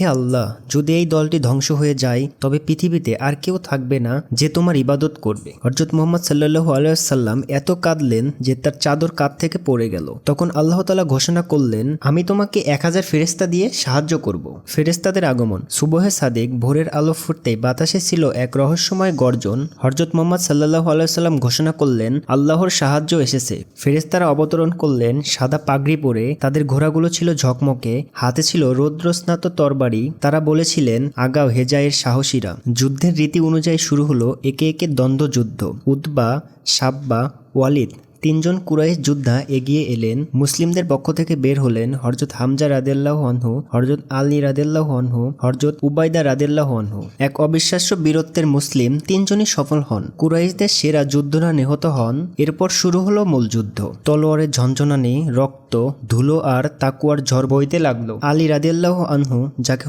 হে আল্লাহ, যদি এই দলটি ধ্বংস হয়ে যায়, তবে পৃথিবীতে আর কেউ থাকবে না যে তোমার ইবাদত করবে। হরজত মোহাম্মদ সাল্লাহ আলাইসাল্লাম এত কাঁদলেন যে তার চাদর কাঁধ থেকে পড়ে গেল। তখন আল্লাহ তালা ঘোষণা করলেন, আমি তোমাকে এক হাজার ফেরেস্তা দিয়ে সাহায্য করব। ফেরেস্তাদের আগমন। সুবহে সাদেক ভোরের আলো ফুটতে বাতাসে ছিল এক রহস্যময় গর্জন। হরজত মোহাম্মদ সাল্লাহ আলাইসাল্লাম ঘোষণা করলেন, আল্লাহর সাহায্য এসেছে। ফেরেস্তারা অবতরণ করলেন, সাদা পাগড়ি পরে। তাদের ঘোড়াগুলো ছিল ঝকমকে, হাতে ছিল রৌদ্রস্নাত তরবারি। তারা বলেছিলেন, আগাও হেজায়ের সাহসীরা। যুদ্ধের রীতি অনুযায়ী শুরু হলো একে একে দ্বন্দ্বযুদ্ধ। উদ্বা সাব্বা, ওয়ালিদ তিনজন কুরাইশ যোদ্ধা এগিয়ে এলেন। মুসলিমদের পক্ষ থেকে বের হলেন হরজত হামজা রাদেল্লাহ আনহু হরজত আলী রাদেল্লাহ আনহু হরজত উবাইদা রাদেল্লাহ আনহু। এক অবিশ্বাস্য বীরত্বের মুসলিম তিনজনই সফল হন। কুরাইশদের সেরা যোদ্ধরা নিহত হন। এরপর শুরু হলো মূল যুদ্ধ। তলোয়ারের ঝঞ্ঝনানি রক্ত, ধুলো আর তাকুয়ার ঝড় বইতে লাগল। আলী রাদেল্লাহ আনহু, যাকে